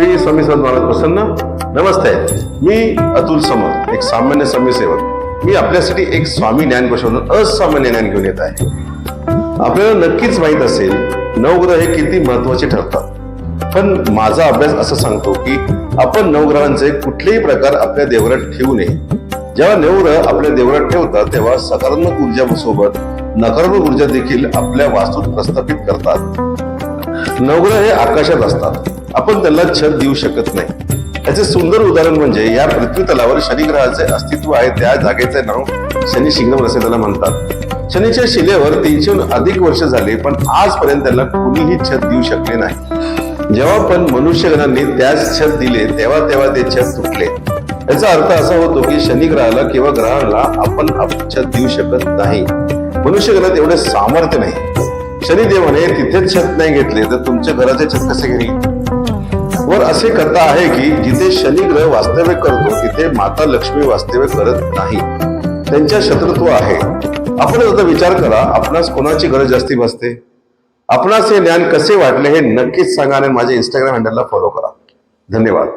श्री स्वामी महाराज प्रसन्न. नमस्ते. मी अतुल समर्थ एक सामान्य समाजसेवक मी आपल्यासाठी एक स्वामी ज्ञान ज्ञानकोशातून असामान्य ज्ञान घेऊन येत आहे. आपल्याला नक्कीच माहीत असेल नवग्रह हे किती महत्त्वाचे ठरतात. पण माझा अभ्यास असं सांगतो की आपण नवग्रहांचे कुठलेही प्रकार आपल्या देवरात ठेवू नये. जेव्हा नवग्रह आपल्या देवरात ठेवतात तेव्हा सकारात्मक ऊर्जा सोबत नकारात्मक ऊर्जा देखील आपल्या वास्तूत प्रस्थापित करतात. नवग्रह हे आकाशात असतात. आपण त्यांना छत देऊ शकत नाही. याचे सुंदर उदाहरण म्हणजे या पृथ्वी तलावर शनिग्रहाचे अस्तित्व आहे त्या जागेचे नाव शनी शिंगम असे त्याला म्हणतात. शनीच्या शिलेवर तीनशेहून अधिक वर्ष झाले पण आजपर्यंत त्याला कुणीही छत देऊ शकले नाही. जेव्हा पण मनुष्यगणांनी त्याच छत दिले तेव्हा तेव्हा ते छत तुटले. याचा अर्थ असा होतो की शनिग्रहाला किंवा ग्रहाला आपण छत देऊ शकत नाही. मनुष्यगणात एवढे सामर्थ्य नाही. शनिदेवाने तिथेच छत नाही घेतले तर तुमच्या घराचे छत कसे घेईल? वर असे कथा आहे की जिथे शनी ग्रह वास्तव्य करतो तिथे माता लक्ष्मी वास्तव्य करत नाही. त्यांच्या शत्रुत्व आहे. आपण आता विचार करा आपणास कोणाची गरज जास्ती भासते? आपणास हे ज्ञान कसे वाटले हे नक्कीच सांगा आणि माझ्या इंस्टाग्राम हँडलला फॉलो करा. धन्यवाद.